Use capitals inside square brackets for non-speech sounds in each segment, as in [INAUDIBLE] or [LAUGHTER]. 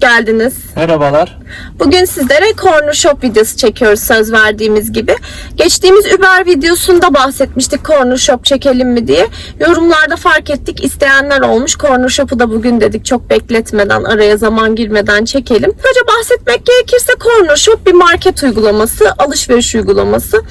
geldiniz. Merhabalar. Bugün sizlere Corner Shop videosu çekiyoruz söz verdiğimiz gibi. Geçtiğimiz Uber videosunda bahsetmiştik Corner Shop çekelim mi diye. Yorumlarda fark ettik isteyenler olmuş. Corner Shop'u da bugün dedik çok bekletmeden araya zaman girmeden çekelim. Kısaca bahsetmek gerekirse Corner Shop bir market uygulaması, alışveriş uygulaması.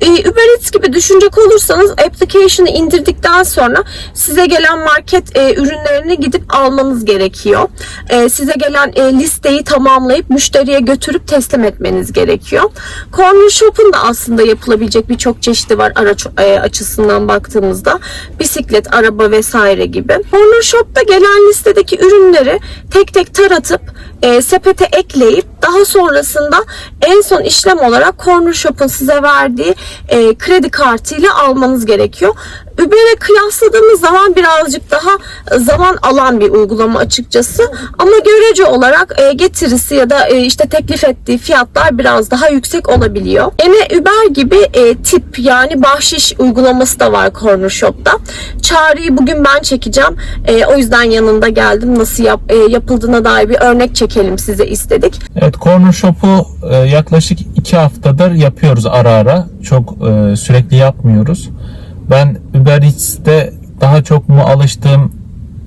Ee, Uber Eats gibi düşünecek olursanız application'ı indirdikten sonra size gelen market e, ürünlerini gidip almanız gerekiyor. E, size gelen e, listeyi tamamlayıp müşteriye götürüp teslim etmeniz gerekiyor. Corner Shop'un da aslında yapılabilecek birçok çeşidi var araç e, açısından baktığımızda. Bisiklet, araba vesaire gibi. Corner Shop'ta gelen listedeki ürünleri tek tek taratıp e, sepete ekleyip daha sonrasında en son işlem olarak Corner Shop'un size verdiği e, kredi kartıyla almanız gerekiyor. Uber'e kıyasladığımız zaman birazcık daha zaman alan bir uygulama açıkçası. Ama görece olarak e, getirisi ya da e, işte teklif ettiği fiyatlar biraz daha yüksek olabiliyor. Yine Uber gibi e, tip yani bahşiş uygulaması da var Corner Shop'ta. Çağrı'yı bugün ben çekeceğim. O yüzden yanında geldim. Nasıl yap, yapıldığına dair bir örnek çekelim size istedik. Evet Corner Shop'u e, yaklaşık 2 haftadır yapıyoruz ara ara. Çok e, sürekli yapmıyoruz. Ben Uber Eats'te daha çok mu alıştım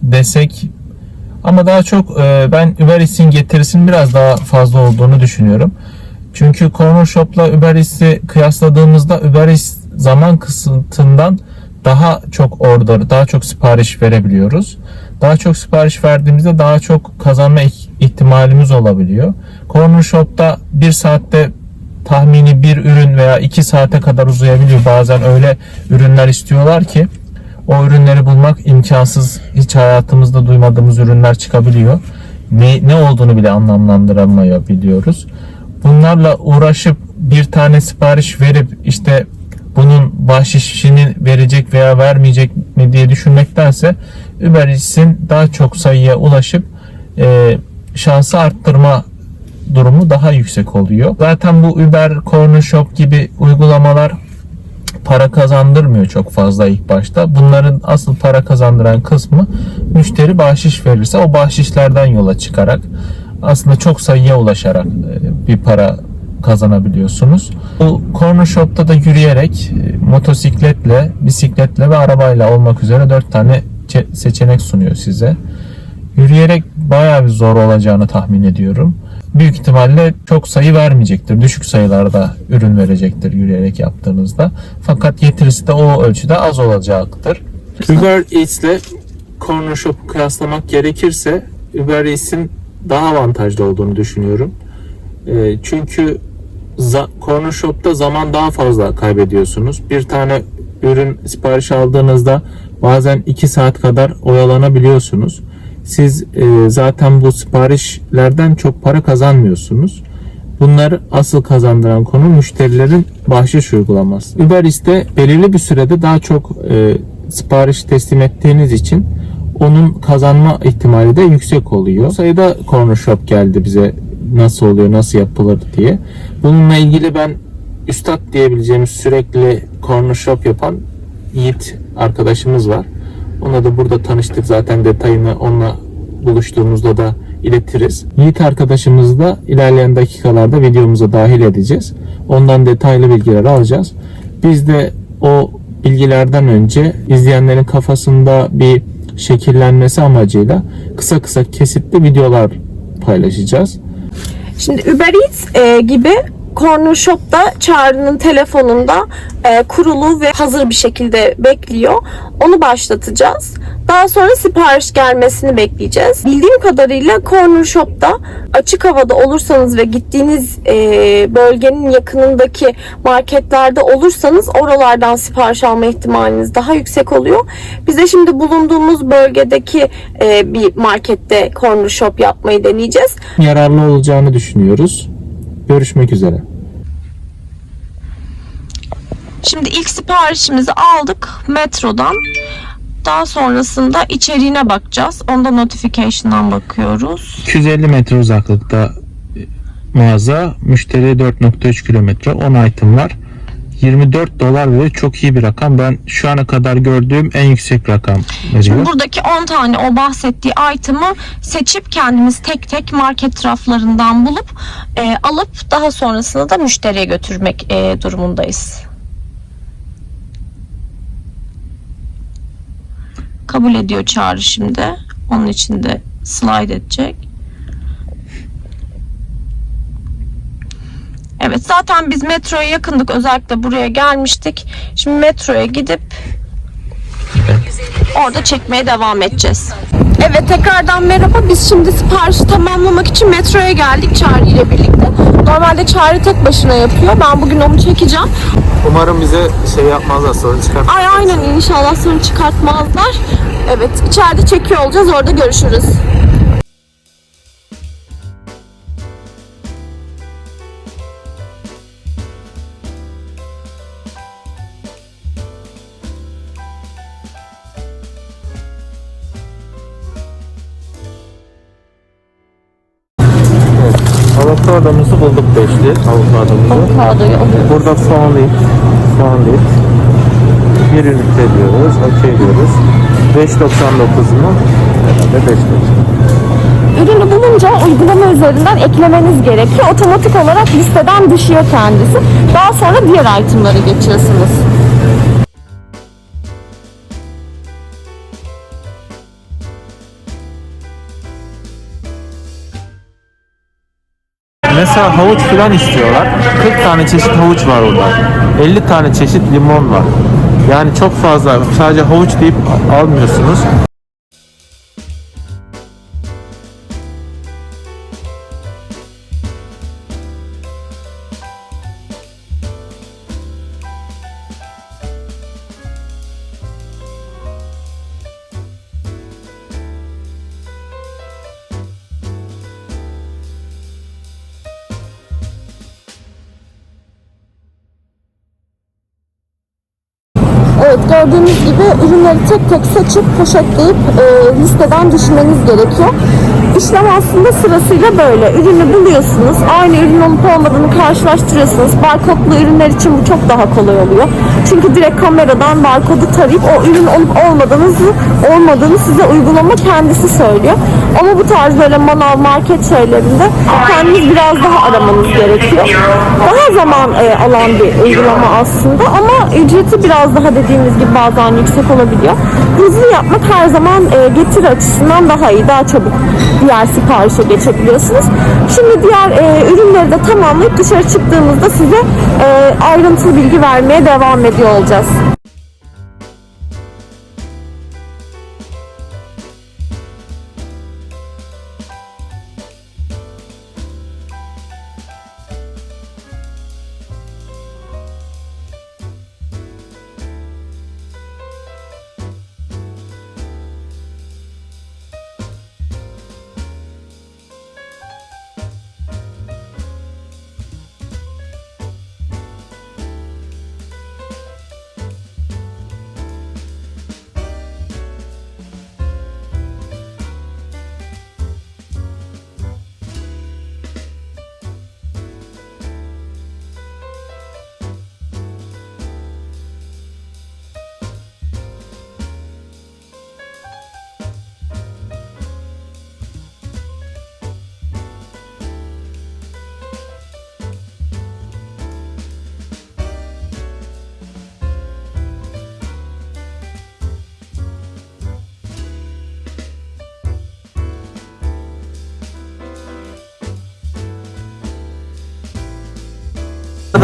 desek ama daha çok e, ben Uber Eats'in getirisinin biraz daha fazla olduğunu düşünüyorum. Çünkü Corner Shop'la Uber Eats'i kıyasladığımızda Uber Eats zaman kısıtından daha çok order, daha çok sipariş verebiliyoruz. Daha çok sipariş verdiğimizde daha çok kazanma ihtimalimiz olabiliyor. Corner Shop'ta bir saatte tahmini bir ürün veya iki saate kadar uzayabiliyor. Bazen öyle ürünler istiyorlar ki o ürünleri bulmak imkansız. Hiç hayatımızda duymadığımız ürünler çıkabiliyor. Ne, ne olduğunu bile anlamlandıramayabiliyoruz. Bunlarla uğraşıp bir tane sipariş verip işte bunun bahşişini verecek veya vermeyecek mi diye düşünmektense Uber daha çok sayıya ulaşıp e, şansı arttırma durumu daha yüksek oluyor. Zaten bu Uber, Corner Shop gibi uygulamalar para kazandırmıyor çok fazla ilk başta. Bunların asıl para kazandıran kısmı müşteri bahşiş verirse o bahşişlerden yola çıkarak aslında çok sayıya ulaşarak e, bir para kazanabiliyorsunuz. Bu corner shop'ta da yürüyerek e, motosikletle, bisikletle ve arabayla olmak üzere 4 tane çe- seçenek sunuyor size. Yürüyerek bayağı bir zor olacağını tahmin ediyorum. Büyük ihtimalle çok sayı vermeyecektir. Düşük sayılarda ürün verecektir yürüyerek yaptığınızda. Fakat getirisi de o ölçüde az olacaktır. Uber Eats ile Corner Shop'u kıyaslamak gerekirse Uber Eats'in daha avantajlı olduğunu düşünüyorum. Ee, çünkü Corner Shop'ta zaman daha fazla kaybediyorsunuz. Bir tane ürün sipariş aldığınızda bazen 2 saat kadar oyalanabiliyorsunuz. Siz e, zaten bu siparişlerden çok para kazanmıyorsunuz. Bunları asıl kazandıran konu müşterilerin bahşiş uygulaması. Uber Eats'te belirli bir sürede daha çok e, sipariş teslim ettiğiniz için onun kazanma ihtimali de yüksek oluyor. Sayıda corner shop geldi bize nasıl oluyor, nasıl yapılır diye. Bununla ilgili ben üstad diyebileceğimiz sürekli corner shop yapan Yiğit arkadaşımız var. Onunla da burada tanıştık zaten detayını onunla buluştuğumuzda da iletiriz. Yiğit arkadaşımızı da ilerleyen dakikalarda videomuza dahil edeceğiz. Ondan detaylı bilgiler alacağız. Biz de o bilgilerden önce izleyenlerin kafasında bir şekillenmesi amacıyla kısa kısa kesitli videolar paylaşacağız. Şimdi Uber Eats e, gibi Corner Shop'ta Çağrı'nın telefonunda e, kurulu ve hazır bir şekilde bekliyor. Onu başlatacağız. Daha sonra sipariş gelmesini bekleyeceğiz. Bildiğim kadarıyla Corner Shop'ta açık havada olursanız ve gittiğiniz e, bölgenin yakınındaki marketlerde olursanız oralardan sipariş alma ihtimaliniz daha yüksek oluyor. Biz de şimdi bulunduğumuz bölgedeki e, bir markette Corner Shop yapmayı deneyeceğiz. Yararlı olacağını düşünüyoruz. Görüşmek üzere. Şimdi ilk siparişimizi aldık metrodan. Daha sonrasında içeriğine bakacağız. Onda notification'dan bakıyoruz. 250 metre uzaklıkta mağaza. Müşteriye 4.3 kilometre 10 item var. 24 dolar ve çok iyi bir rakam. Ben şu ana kadar gördüğüm en yüksek rakam veriyor. Buradaki 10 tane o bahsettiği item'ı seçip kendimiz tek tek market raflarından bulup e, alıp daha sonrasında da müşteriye götürmek e, durumundayız. Kabul ediyor çağrı şimdi. Onun için de slide edecek. Evet zaten biz metroya yakındık. Özellikle buraya gelmiştik. Şimdi metroya gidip Orada çekmeye devam edeceğiz. Evet tekrardan merhaba. Biz şimdi siparişi tamamlamak için metroya geldik Çağrı ile birlikte. Normalde Çağrı tek başına yapıyor. Ben bugün onu çekeceğim. Umarım bize şey yapmazlar sorun çıkar. Ay aynen inşallah sorun çıkartmazlar. Evet içeride çekiyor olacağız. Orada görüşürüz. Avokadomuzu bulduk beşli avokadomuzu. Avokadoyu alıyoruz. Burada fonlit, fonlit. Bir ünite diyoruz, okey diyoruz. 5.99 mu? Herhalde 5.99. Ürünü bulunca uygulama üzerinden eklemeniz gerekiyor. Otomatik olarak listeden düşüyor kendisi. Daha sonra diğer itemlara geçiyorsunuz. Mesela havuç filan istiyorlar. 40 tane çeşit havuç var orada. 50 tane çeşit limon var. Yani çok fazla. Sadece havuç deyip almıyorsunuz. Seçip poşetleyip e, listeden düşürmeniz gerekiyor. İşlem aslında sırasıyla böyle. Ürünü buluyorsunuz. Aynı ürün olup olmadığını karşılaştırıyorsunuz. Barkodlu ürünler için bu çok daha kolay oluyor. Çünkü direkt kameradan barkodu tarayıp o ürün olup olmadığınızı olmadığını size uygulama kendisi söylüyor. Ama bu tarz böyle manav market şeylerinde kendiniz biraz daha aramanız gerekiyor. Daha zaman e, alan bir uygulama aslında ama ücreti biraz daha dediğimiz gibi bazen yüksek olabiliyor. Hızlı yapmak her zaman e, getiri açısından daha iyi, daha çabuk diğer siparişe geçebiliyorsunuz. Şimdi diğer e, ürünleri de tamamlayıp dışarı çıktığımızda size e, ayrıntılı bilgi vermeye devam ediyor olacağız.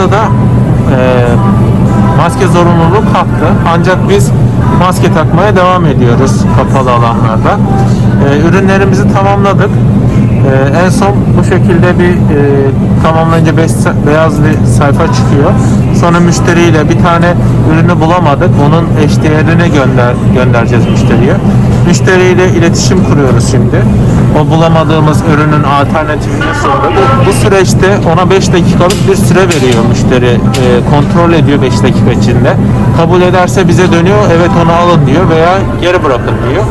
Burada da e, maske zorunluluğu kalktı. Ancak biz maske takmaya devam ediyoruz kapalı alanlarda. E, ürünlerimizi tamamladık. E, en son bu şekilde bir e, tamamlayınca beş- beyaz bir sayfa çıkıyor. Sonra müşteriyle bir tane ürünü bulamadık. Onun eşdeğerini gönder göndereceğiz müşteriye. Müşteriyle iletişim kuruyoruz şimdi. O bulamadığımız ürünün alternatifini sorduk. Bu süreçte ona 5 dakikalık bir süre veriyor müşteri. E, kontrol ediyor 5 dakika içinde. Kabul ederse bize dönüyor. Evet onu alın diyor veya geri bırakın diyor.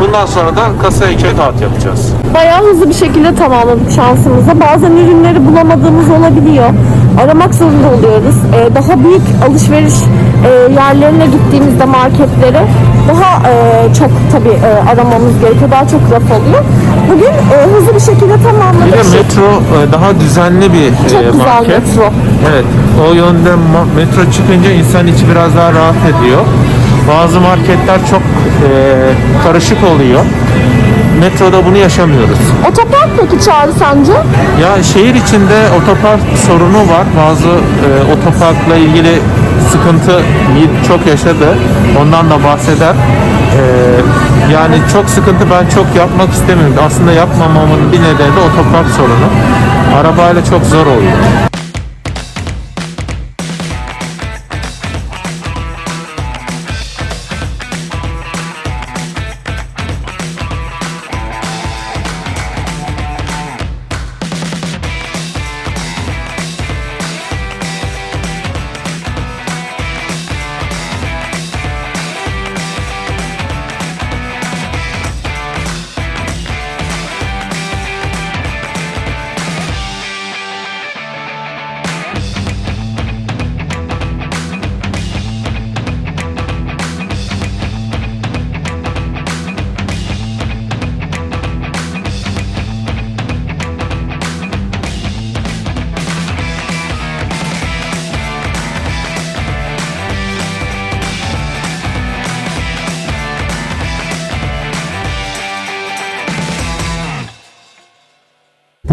Bundan sonra da kasaya checkout yapacağız. Bayağı hızlı bir şekilde tamamladık şansımızı. Bazen ürünleri bulamadığımız olabiliyor. Aramak zorunda oluyoruz. Ee, daha büyük alışveriş e, yerlerine gittiğimizde marketlere daha e, çok tabii e, aramamız gerekiyor. Daha çok raf oluyor. Bugün e, hızlı bir şekilde Bir tamamladık. de metro e, daha düzenli bir Çok e, güzel market. metro. Evet. O yönde ma- metro çıkınca insan içi biraz daha rahat ediyor. Bazı marketler çok e, karışık oluyor. Metroda bunu yaşamıyoruz. Otopark peki Çağrı sence? Ya şehir içinde otopark sorunu var. Bazı e, otoparkla ilgili sıkıntı çok yaşadı. Ondan da bahseder. E, yani çok sıkıntı ben çok yapmak istemiyorum. Aslında yapmamamın bir nedeni de otopark sorunu. Arabayla çok zor oluyor.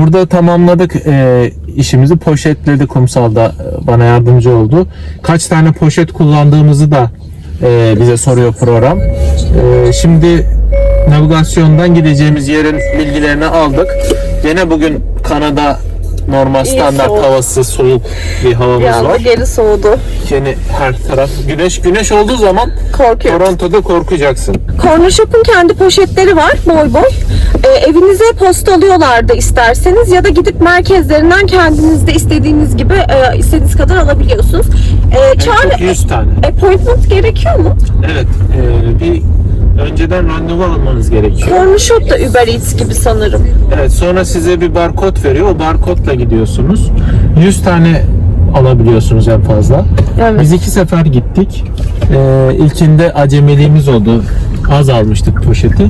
Burada tamamladık e, işimizi. Poşetledi kumsalda e, bana yardımcı oldu. Kaç tane poşet kullandığımızı da e, bize soruyor program. E, şimdi navigasyondan gideceğimiz yerin bilgilerini aldık. Gene bugün Kanada normal standart soğuk. havası soğuk bir havamız Bir anda var. geri soğudu. Yine her taraf güneş güneş olduğu zaman Korkuyorum. Toronto'da korkacaksın. Corner Shop'un kendi poşetleri var boy boy. Ee, evinize postalıyorlar da isterseniz ya da gidip merkezlerinden kendiniz de istediğiniz gibi e, istediğiniz kadar alabiliyorsunuz. En Çağrı, çok 100 tane. appointment gerekiyor mu? Evet. e, bir önceden randevu almanız gerekiyor. Corner Shop da Uber Eats gibi sanırım. Evet sonra size bir barkod veriyor. O barkodla gidiyorsunuz. 100 tane alabiliyorsunuz en fazla. Evet. Biz iki sefer gittik. Ee, ilkinde acemiliğimiz oldu. Az almıştık poşeti.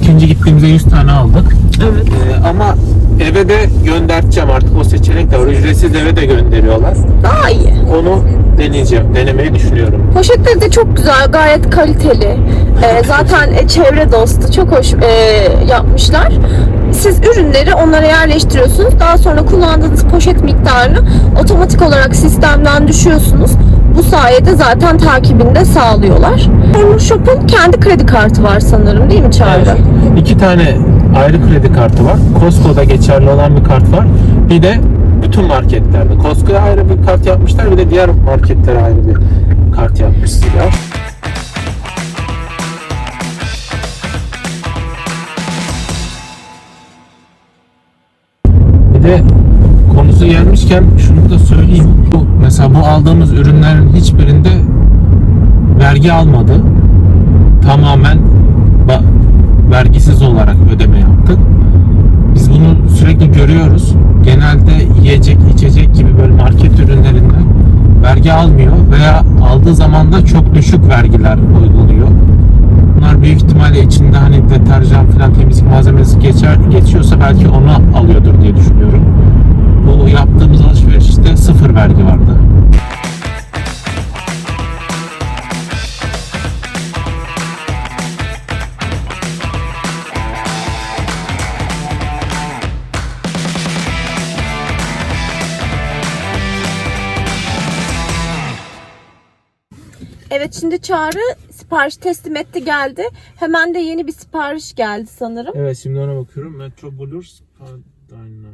İkinci gittiğimizde 100 tane aldık. Evet. Ee, ama eve de göndereceğim artık o seçenek de var. Ücretsiz eve de gönderiyorlar. Daha iyi. Onu deneyeceğim. Denemeyi düşünüyorum. Poşetleri de çok güzel, gayet kaliteli. Ee, zaten e, çevre dostu, çok hoş e, yapmışlar. Siz ürünleri onlara yerleştiriyorsunuz. Daha sonra kullandığınız poşet miktarını otomatik olarak sistemden düşüyorsunuz. Bu sayede zaten takibini de sağlıyorlar. Corner Shop'un kendi kredi kartı var sanırım değil mi Çağrı? Evet. İki tane ayrı kredi kartı var. Costco'da geçerli olan bir kart var. Bir de bütün marketlerde. Costco'ya ayrı bir kart yapmışlar. Bir de diğer marketlere ayrı bir kart yapmışlar. Bir de konusu gelmişken şunu da söyleyeyim. Bu, mesela bu aldığımız ürünlerin hiçbirinde vergi almadı. Tamamen vergisiz olarak ödeme yaptık. Biz bunu sürekli görüyoruz. Genelde yiyecek, içecek gibi böyle market ürünlerinden vergi almıyor veya aldığı zaman da çok düşük vergiler uyguluyor. Bunlar büyük ihtimalle içinde hani deterjan falan temizlik malzemesi geçer geçiyorsa belki onu alıyordur diye düşünüyorum. Yaptığımız alışverişte sıfır vergi vardı. Evet şimdi Çağrı sipariş teslim etti geldi. Hemen de yeni bir sipariş geldi sanırım. Evet şimdi ona bakıyorum. Metropolis Padina.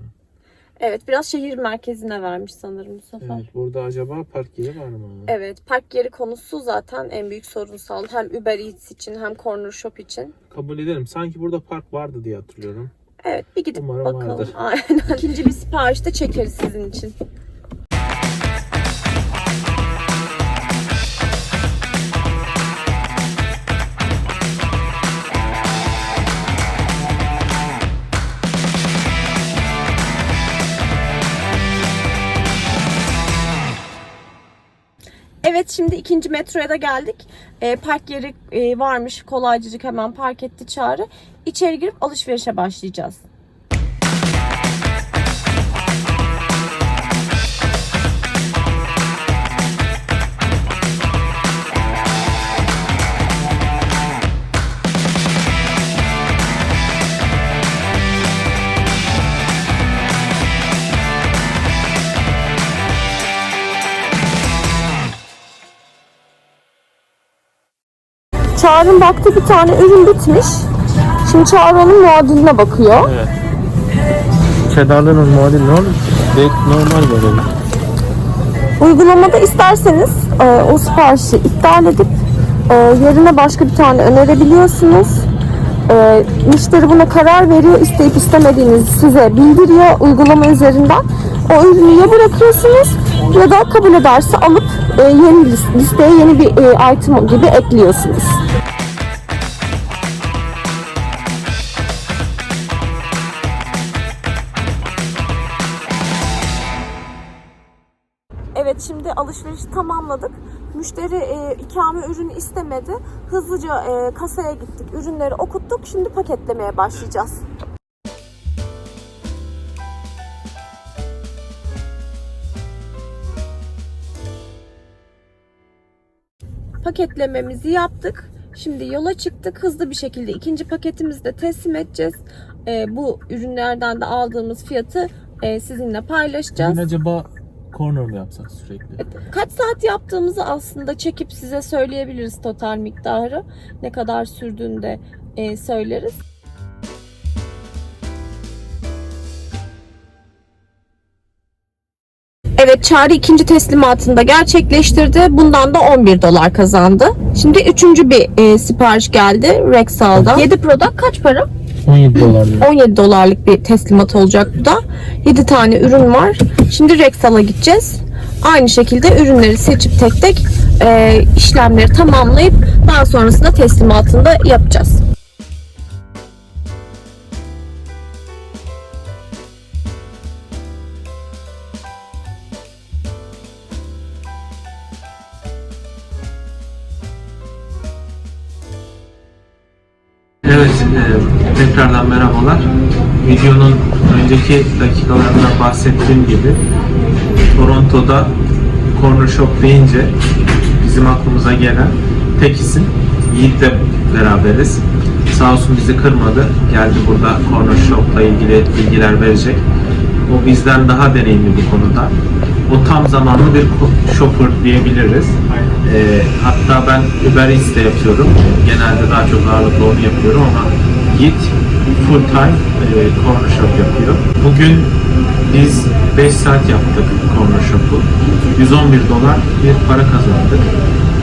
Evet biraz şehir merkezine vermiş sanırım bu sefer. Evet, burada acaba park yeri var mı? Evet, park yeri konusu zaten en büyük sorunsal. Hem Uber Eats için hem Corner Shop için. Kabul edelim. Sanki burada park vardı diye hatırlıyorum. Evet, bir gidip Umarım bakalım. vardır. Aynen. [LAUGHS] İkinci bir sipariş de çekeriz sizin için. Şimdi ikinci metroya da geldik. Ee, park yeri e, varmış. Kolaycıcık hemen park etti Çağrı. İçeri girip alışverişe başlayacağız. Çağrı'nın baktığı bir tane ürün bitmiş. Şimdi Çağrı onun muadiline bakıyor. Evet. Cheddar'ların muadili ne olur? Direkt normal böyle. Uygulamada isterseniz e, o siparişi iptal edip e, yerine başka bir tane önerebiliyorsunuz. E, müşteri buna karar veriyor. isteyip istemediğinizi size bildiriyor uygulama üzerinden. O ürünü ya bırakıyorsunuz ya da kabul ederse alıp e, yeni lis- listeye yeni bir e, item gibi ekliyorsunuz. İkame ürünü istemedi. Hızlıca e, kasaya gittik. Ürünleri okuttuk. Şimdi paketlemeye başlayacağız. Paketlememizi yaptık. Şimdi yola çıktık. Hızlı bir şekilde ikinci paketimizi de teslim edeceğiz. E, bu ürünlerden de aldığımız fiyatı e, sizinle paylaşacağız. Bugün acaba corner mı yapsak sürekli? Kaç saat yaptığımızı aslında çekip size söyleyebiliriz total miktarı. Ne kadar sürdüğünü de e, söyleriz. Evet Çağrı ikinci teslimatını da gerçekleştirdi. Bundan da 11 dolar kazandı. Şimdi üçüncü bir e, sipariş geldi Rexall'dan. 7 product kaç para? 17 dolar diyor. 17 dolarlık bir teslimat olacak bu da. 7 tane ürün var. Şimdi Rexall'a gideceğiz. Aynı şekilde ürünleri seçip tek tek e, işlemleri tamamlayıp daha sonrasında teslimatını da yapacağız. Evet, e, tekrardan merhabalar. Videonun önceki dakikalarında bahsettiğim gibi Toronto'da corner shop deyince bizim aklımıza gelen tek isim Yiğit'le beraberiz. Sağ olsun bizi kırmadı. Geldi burada corner shop'la ilgili bilgiler verecek. O bizden daha deneyimli bu konuda. O tam zamanlı bir shopper diyebiliriz. Ee, hatta ben Uber Eats de yapıyorum. Genelde daha çok ağırlıklı onu yapıyorum ama Git full time e, corner shop yapıyor. Bugün biz 5 saat yaptık corner shop'u. 111 dolar bir para kazandık.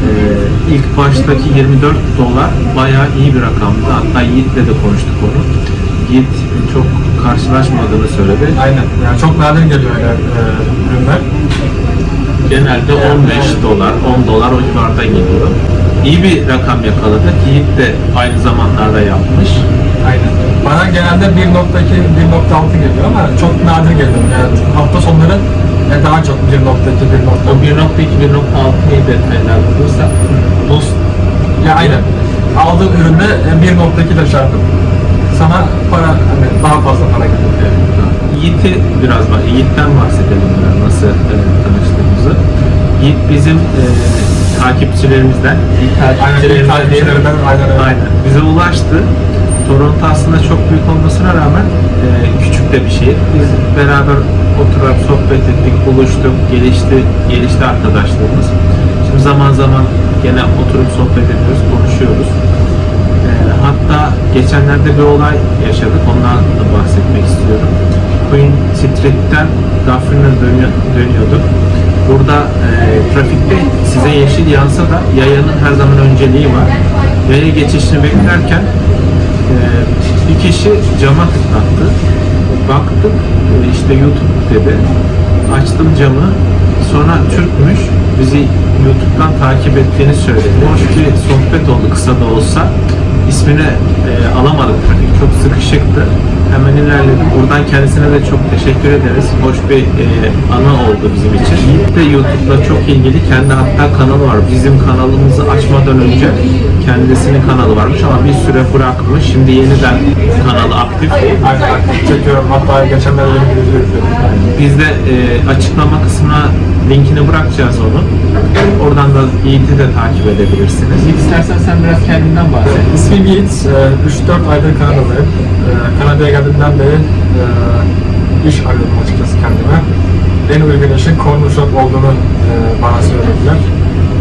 Ee, ilk baştaki 24 dolar bayağı iyi bir rakamdı. Hatta Yiğit'le de konuştuk onu. Yiğit çok karşılaşmadığını söyledi. Aynen. Yani çok nadir geliyor öyle e, ürünler. Genelde 15 dolar, 10 dolar o civarda geliyor. İyi bir rakam yakaladık. Yiğit de aynı zamanlarda yapmış. Aynen. Bana genelde 1.2, 1.6 geliyor ama çok nadir geliyor. Yani hafta sonları e, daha çok 1.2, 1.6. O 1.2, 1.6'yı detaylar bulursak Dost Ya aynen. Aldığın üründe e, 1.2 ile çarpıp sana para hani daha fazla para geliyor. Yiğit'i biraz bak, Yiğit'ten bahsedelim biraz nasıl e, tanıştığımızı. Yiğit bizim e, takipçilerimizden, takipçilerimizden, aynen. Bize ulaştı. Toronto aslında çok büyük olmasına rağmen e, küçük de bir şehir. Biz beraber oturup sohbet ettik, buluştuk, gelişti, gelişti arkadaşlığımız. Şimdi zaman zaman gene oturup sohbet ediyoruz, konuşuyoruz. E, hatta geçenlerde bir olay yaşadık, ondan da bahsetmek istiyorum. Queen Street'ten dönüyor, dönüyorduk. Burada e, trafikte size yeşil yansa da yayanın her zaman önceliği var. Yaya geçişini beklerken e, bir kişi cama tıklattı. Baktık e, işte YouTube dedi. Açtım camı. Sonra Türkmüş. Bizi YouTube'dan takip ettiğini söyledi. Hoş bir sohbet oldu kısa da olsa. İsmini e, alamadık trafik çok sıkışıktı. Hemen ilerledik. Buradan kendisine de çok teşekkür ederiz. Hoş bir e, anı oldu bizim için. Yiğit de YouTube'da çok ilgili. Kendi hatta kanalı var. Bizim kanalımızı açmadan önce kendisinin kanalı varmış ama bir süre bırakmış. Şimdi yeniden kanalı aktif. Aynen çekiyorum. Hatta bir video izledim. Biz de e, açıklama kısmına linkini bırakacağız onun. Oradan da Yiğit'i de takip edebilirsiniz. İstersen sen biraz kendinden bahset. İsmim Yiğit. Ee, 3-4 aydır Kanada'dayım. Ee, Kanada'ya geldiğimden beri e, iş arıyordum açıkçası kendime. En uygun işin corner shop olduğunu e, bana söylediler.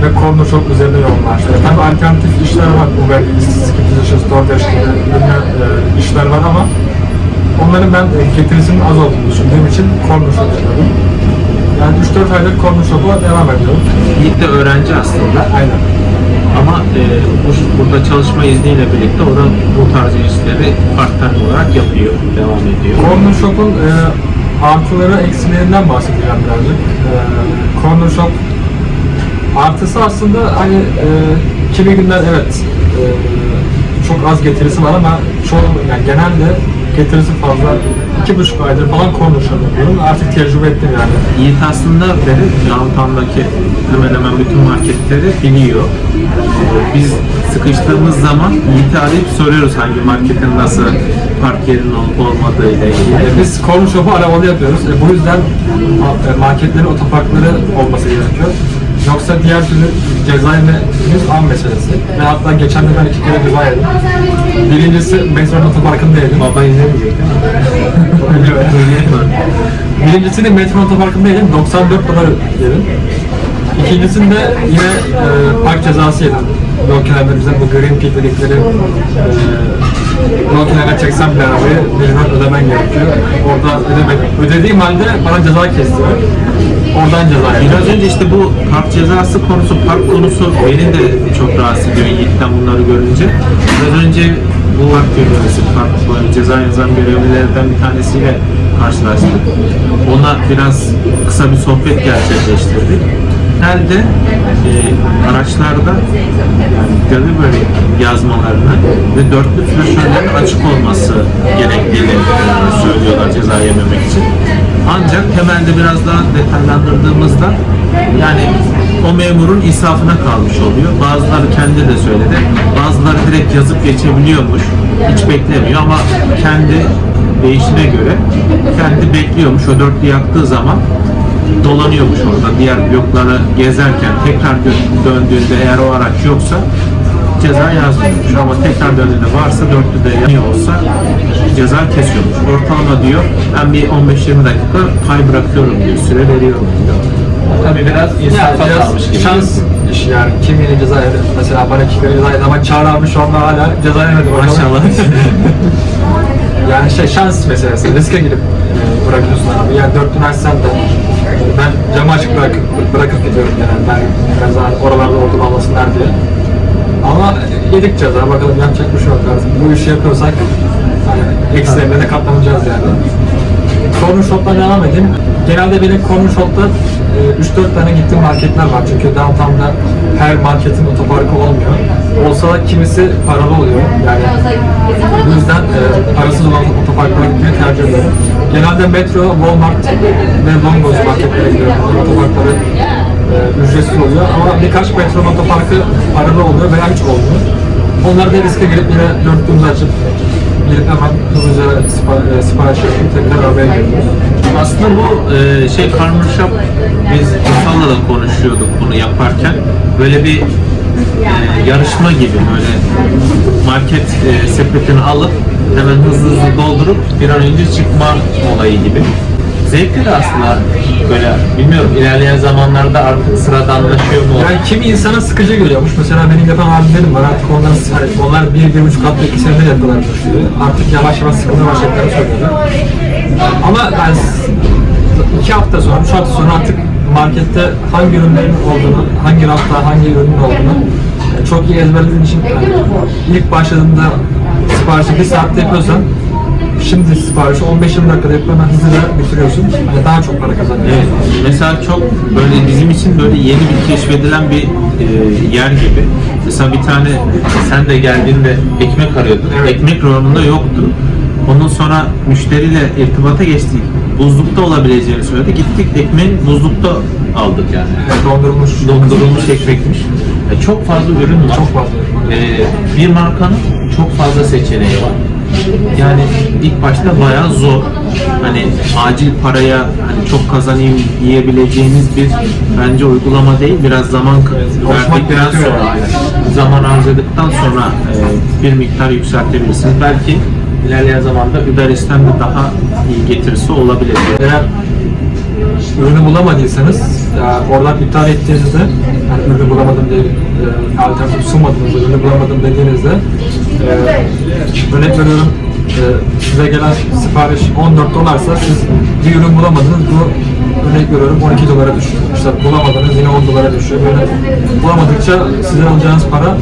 Ve corner shop üzerine yoğunlaştı. Tabii alternatif işler var. Uber Positions, DoorDash gibi e, işler var ama onların ben e, getirisinin az olduğunu düşündüğüm için corner shop yapıyorum. Yani 3-4 aydır corner shop'a devam ediyorum. Yiğit de öğrenci aslında. Aynen. Ama e, bu, burada çalışma izniyle birlikte o da bu tarz işleri part-time olarak yapıyor, devam ediyor. Corner Shop'un e, artıları eksilerinden bahsedeceğim birazcık. E, Corner Shop artısı aslında hani e, kimi günler evet e, çok az getirisi var ama çoğu yani genelde getirisi fazla. İki buçuk aydır falan Shop yapıyorum. Artık tecrübe ettim yani. Yiğit aslında beri downtown'daki hemen hemen bütün marketleri biliyor. E, biz sıkıştığımız zaman Yiğit'i arayıp soruyoruz hangi marketin nasıl park yerinin olup olmadığı ile ilgili. E, biz Corner Shop'u aramalı yapıyoruz. E, bu yüzden e, marketlerin otoparkları olması gerekiyor. Yoksa diğer türlü cezaevimiz an meselesi. Ve hatta geçen de ben iki kere ceza yedim. Birincisi metronun otoparkındaydım. Baba izlemeyecek değil mi? [LAUGHS] Birincisini metronun otoparkındaydım. 94 dolar yedim. İkincisinde yine e, park cezası yedim. Yol kenarında bizim bu green peak dedikleri e, yol kenarına çeksen bile arabayı mecburen ödemen gerekiyor. Orada ödemedim. Ödediğim halde bana ceza kestiler. Oradan ceza yedim. Biraz önce işte bu park cezası konusu, park konusu beni de çok rahatsız ediyor Yiğit'ten bunları görünce. Biraz önce bu park görevlisi, park ceza yazan görevlilerden bir tanesiyle karşılaştık. Ona biraz kısa bir sohbet gerçekleştirdik. Nerede e, araçlarda yani görevli böyle yazmalarını ve dörtlü flaşörlerin açık olması gerektiğini e, söylüyorlar ceza yememek için. Ancak temelde biraz daha detaylandırdığımızda yani o memurun insafına kalmış oluyor. Bazıları kendi de söyledi. Bazıları direkt yazıp geçebiliyormuş. Hiç beklemiyor ama kendi değişine göre kendi bekliyormuş. O dörtlü yaktığı zaman dolanıyormuş orada. Diğer blokları gezerken tekrar dö- döndüğünde eğer o araç yoksa ceza yazmıyormuş ama tekrar döndüğünde varsa dörtlü de yanıyor olsa ceza kesiyormuş. Ortalama diyor ben bir 15-20 dakika pay bırakıyorum diyor, süre veriyorum diyor. Tabii biraz Yani kalmış gibi. şans işi yani. Kim yeni ceza yedi? Mesela bana iki kere ceza yedi ama Çağrı abi şu anda hala ceza yemedi. Maşallah. Yani şey şans meselesi. Riske girip e, bırakıyorsun abi. Yani dört üniversiteden de e, ben camı açık bırakıp, bırakıp gidiyorum genelde. Ben biraz daha oralarda ortam almasınlar diye. Ama yedik ceza. Bakalım yapacak bir şey yok artık. Bu işi yapıyorsak hani eksilerine de katlanacağız yani. Corner Shop'tan devam edeyim. Genelde benim Corner Shop'ta e, 3-4 tane gittiğim marketler var. Çünkü downtown'da her marketin otoparkı olmuyor. Olsa da kimisi paralı oluyor. Yani bu yüzden e, parasız olan otoparklara gitmeyi tercih ediyorum. Genelde Metro, Walmart ve Longos marketlere gidiyorum. Otoparkları e, ücretsiz oluyor ama birkaç Metro otoparkı paralı oluyor veya hiç olmuyor. Onları da riske girip yine dörtlüğümüzü açıp girip hemen hızlıca e, sipariş yapıp tekrar arabaya geliyoruz. Aslında bu e, şey Farmer Shop biz Ufal'la da konuşuyorduk bunu yaparken. Böyle bir yarışma gibi böyle market e, sepetini alıp hemen hızlı hızlı doldurup bir an önce çıkma olayı gibi. Zevkli de aslında böyle bilmiyorum ilerleyen zamanlarda artık sıradanlaşıyor mu? Yani kimi insana sıkıcı geliyormuş. Mesela benim yapan abilerim var. Artık onların, hani onlar bir, bir buçuk hafta iki senedir yapıyorlar bu. Artık yavaş yavaş sıkılmaya başladıklarını söylüyorlar. Ama s- iki hafta sonra, üç hafta sonra artık markette hangi ürünlerin olduğunu, hangi rafta hangi ürünün olduğunu e, çok iyi ezberlediğin için yani ilk başladığında siparişi bir saatte yapıyorsan şimdi siparişi 15-20 dakikada yapıp hemen hızlıca bitiriyorsun. Hani daha çok para kazanıyorsun. Evet, mesela çok böyle bizim için böyle yeni bir keşfedilen bir e, yer gibi. Mesela bir tane sen de geldiğinde ekmek arıyordun. Evet. Ekmek reyonunda yoktu. Ondan sonra müşteriyle irtibata geçtik. Buzlukta olabileceğini söyledi. Gittik ekmeğin buzlukta aldık yani. Dondurulmuş. Dondurulmuş ekmekmiş. E, çok fazla ürün var. Çok fazla ürün var. E, bir markanın çok fazla seçeneği var. Yani ilk başta bayağı zor. Hani acil paraya hani çok kazanayım diyebileceğiniz bir bence uygulama değil. Biraz zaman verdikten sonra zaman harcadıktan sonra e, bir miktar yükseltebilirsiniz. Belki ilerleyen zamanda Uber Eats'ten de daha iyi getirisi olabilir. Eğer ürünü bulamadıysanız ya oradan iptal ettiğinizde yani ürünü bulamadım diye e, alternatif sunmadığınızda ürünü bulamadım dediğinizde e, örnek veriyorum e, size gelen sipariş 14 dolarsa siz bir ürün bulamadınız bu örnek veriyorum 12 dolara düşüyor. İşte bulamadınız yine 10 dolara düşüyor. Böyle bulamadıkça sizden alacağınız para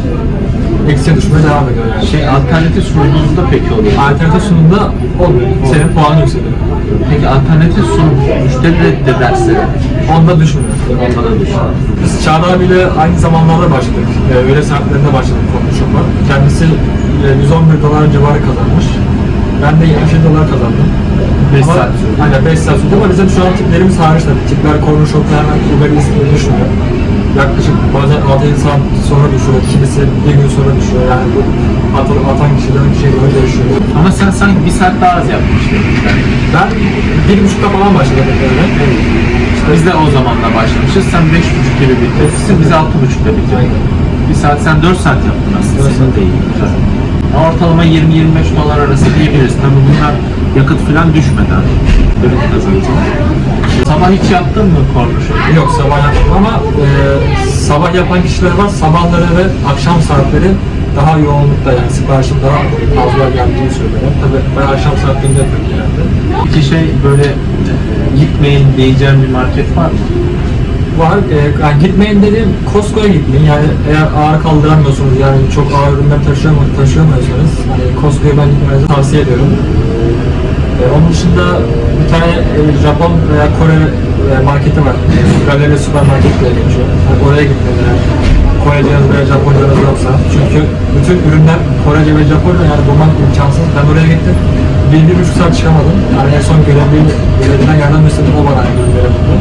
eksiye düşmeye devam ediyor yani. Şey alternatif sunduğunuzda peki oluyor. Alternatif sunumda olmuyor. Senin puanın yükseliyor. Peki alternatif sunum müşteri reddederse Onda düşmüyor. onda da düşer. Biz Çağrı abiyle aynı zamanlarda başladık. Ee, öğle saatlerinde başladık konuşma. Kendisi e, 111 dolar civarı kazanmış. Ben de 77 dolar kazandım. Beş Ama- saat sürdü. Aynen 5 saat sürdü ama bizim şu an tiplerimiz hariç tabii. Tipler hemen Uber Eats'e düşmüyor. Yaklaşık bazen 6 saat sonra düşüyor. Kimisi bir gün sonra düşüyor. Yani bu atan, atan kişiden kişiye göre değişiyor. Ama sen sanki bir saat daha az yapmıştın. Ben bir buçukta falan başladım öyle. Biz de o zamanla başlamışız. Sen beş buçuk gibi bitirmişsin. Biz altı buçukta bitirdik. Bir saat sen 4 saat yaptın aslında. Senin de iyi. Güzel. Ama Ortalama 20-25 dolar arası diyebiliriz. Tabii bunlar yakıt falan düşmeden. Ürün kazanacak. Sabah hiç yaptın mı kornuşu? Yok sabah yapmam ama e, sabah yapan kişiler var. Sabahları ve akşam saatleri daha yoğunlukta yani siparişin daha fazla geldiğini söylüyorlar. Tabii ben akşam saatlerinde yapıyorum genelde. İki şey böyle e, gitmeyin diyeceğim bir market var mı? Var, e, yani gitmeyin dediğim Costco'ya gitmeyin. Yani eğer ağır kaldıramıyorsunuz yani çok ağır ürünler taşıyamıyor, taşıyamıyorsanız hani Costco'ya ben gitmenizi tavsiye ediyorum. E, onun dışında bir tane e, Japon veya Kore e, marketi var. Galeri süpermarket diye geçiyor. Yani oraya gitmeyin yani. Korecanız veya Japoncanız yoksa. Çünkü bütün ürünler Korece ve Japonca yani bulmak imkansız. Ben oraya gittim. Bir, bir buçuk saat çıkamadım. Yani en son görevli, görevliden yardım istedim o bana ürünleri buldu.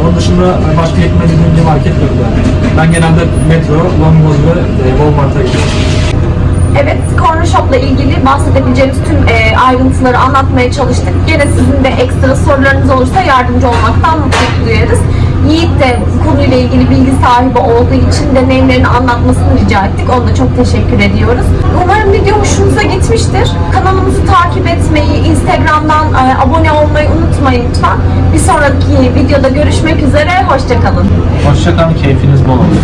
Onun dışında başka gitmediğim bir market yok yani. Ben genelde metro, Longoz ve Walmart'a gidiyorum. Evet, Corner Shop'la ilgili bahsedebileceğimiz tüm e, ayrıntıları anlatmaya çalıştık. Gene sizin de ekstra sorularınız olursa yardımcı olmaktan mutluluk duyarız. Yiğit de bu konuyla ilgili bilgi sahibi olduğu için deneyimlerini anlatmasını rica ettik. Ona da çok teşekkür ediyoruz. Umarım video hoşunuza gitmiştir. Kanalımızı takip etmeyi, Instagram'dan e, abone olmayı unutmayın lütfen. Bir sonraki videoda görüşmek üzere, hoşçakalın. Hoşçakalın, keyfiniz bol olsun.